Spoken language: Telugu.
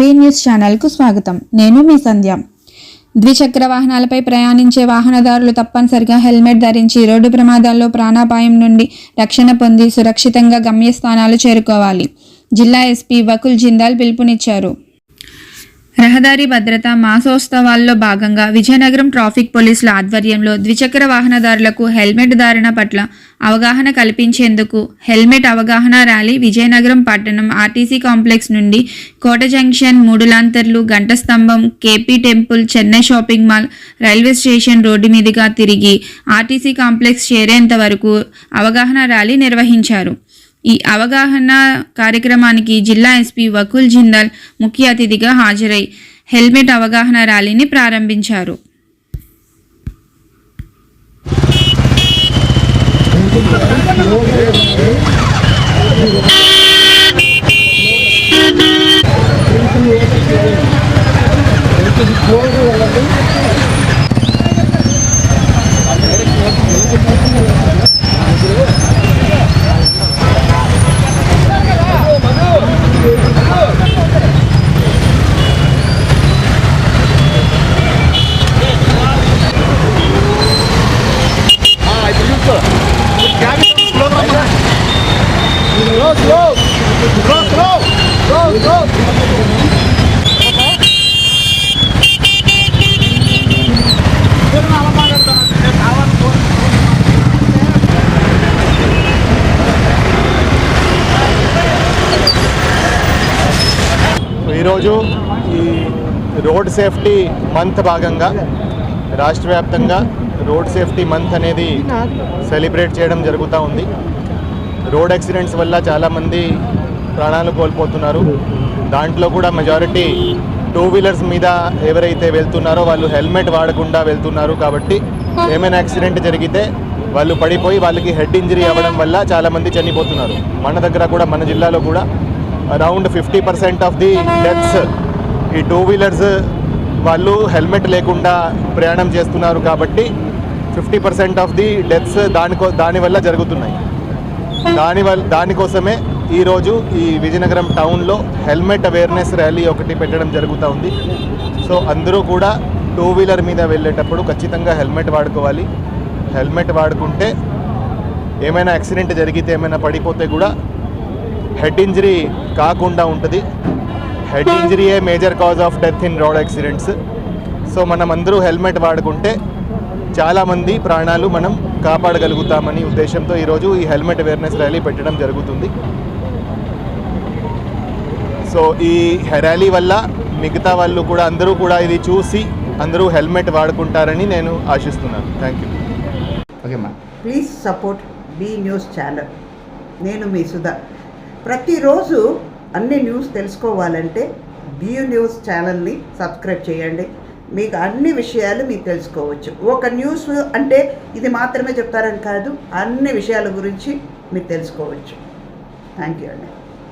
బీ న్యూస్ ఛానల్కు స్వాగతం. నేను మీ సంధ్య. ద్విచక్ర వాహనాలపై ప్రయాణించే వాహనదారులు తప్పనిసరిగా హెల్మెట్ ధరించి రోడ్డు ప్రమాదాల్లో ప్రాణాపాయం నుండి రక్షణ పొంది సురక్షితంగా గమ్యస్థానాలు చేరుకోవాలి. జిల్లా ఎస్పీ వకుల్ జిందాల్ పిలుపునిచ్చారు. రహదారి భద్రత మాసోత్సవాల్లో భాగంగా విజయనగరం ట్రాఫిక్ పోలీసుల ఆధ్వర్యంలో ద్విచక్ర వాహనదారులకు హెల్మెట్ ధారణ పట్ల అవగాహన కల్పించేందుకు హెల్మెట్ అవగాహన ర్యాలీ విజయనగరం పట్టణం ఆర్టీసీ కాంప్లెక్స్ నుండి కోట జంక్షన్ మూడు లాంతర్లు గంట స్తంభం KP temple Chennai shopping mall railway station road మీదుగా తిరిగి ఆర్టీసీ కాంప్లెక్స్ చేరేంత వరకు అవగాహన ర్యాలీ నిర్వహించారు. ఈ అవగాహన కార్యక్రమానికి జిల్లా ఎస్పీ వకుల్ జిందాల్ ముఖ్య అతిథిగా హాజరై హెల్మెట్ అవగాహన ర్యాలీని ప్రారంభించారు. ఈరోజు ఈ రోడ్ సేఫ్టీ మంత్ భాగంగా రాష్ట్ర వ్యాప్తంగా రోడ్ సేఫ్టీ మంత్ అనేది సెలబ్రేట్ చేయడం జరుగుతూ ఉంది. రోడ్ యాక్సిడెంట్స్ వల్ల చాలామంది ప్రాణాలు కోల్పోతున్నారు. దాంట్లో కూడా మెజారిటీ టూ వీలర్స్ మీద ఎవరైతే వెళ్తున్నారో వాళ్ళు హెల్మెట్ వాడకుండా వెళ్తున్నారు కాబట్టి ఏమైనా యాక్సిడెంట్ జరిగితే వాళ్ళు పడిపోయి వాళ్ళకి హెడ్ ఇంజరీ అవ్వడం వల్ల చాలామంది చనిపోతున్నారు. మన దగ్గర కూడా మన జిల్లాలో కూడా around fifty percent of the deaths ఈ టూ వీలర్స్ వాళ్ళు హెల్మెట్ లేకుండా ప్రయాణం చేస్తున్నారు కాబట్టి fifty percent of the deaths దానికో దానివల్ల జరుగుతున్నాయి. దాని వల్ల దానికోసమే ఈరోజు ఈ విజయనగరం టౌన్లో హెల్మెట్ అవేర్నెస్ ర్యాలీ ఒకటి పెట్టడం జరుగుతూ ఉంది. సో అందరూ కూడా టూ వీలర్ మీద వెళ్ళేటప్పుడు ఖచ్చితంగా హెల్మెట్ వాడుకోవాలి. హెల్మెట్ వాడుకుంటే ఏమైనా యాక్సిడెంట్ జరిగితే ఏమైనా పడిపోతే కూడా హెడ్ ఇంజరీ కాకుండా ఉంటుంది. Head ఇంజరీయే major cause of death in road accidents. So మనం అందరూ హెల్మెట్ వాడుకుంటే చాలామంది ప్రాణాలు మనం కాపాడగలుగుతామని ఉద్దేశంతో ఈరోజు ఈ హెల్మెట్ అవేర్నెస్ ర్యాలీ పెట్టడం జరుగుతుంది. సో ఈ ర్యాలీ వల్ల మిగతా వాళ్ళు కూడా అందరూ కూడా ఇది చూసి అందరూ హెల్మెట్ వాడుకుంటారని నేను ఆశిస్తున్నాను. థ్యాంక్ యూ ఓకే అమ్మా please support B news channel నేను మీ సుధా. ప్రతిరోజు అన్ని న్యూస్ తెలుసుకోవాలంటే బీ న్యూస్ ఛానల్ని సబ్స్క్రైబ్ చేయండి. మీకు అన్ని విషయాలు మీకు తెలుసుకోవచ్చు. ఒక న్యూస్ అంటే ఇది మాత్రమే చెప్తారని కాదు అన్ని విషయాల గురించి మీరు తెలుసుకోవచ్చు. థ్యాంక్ యూ అండి.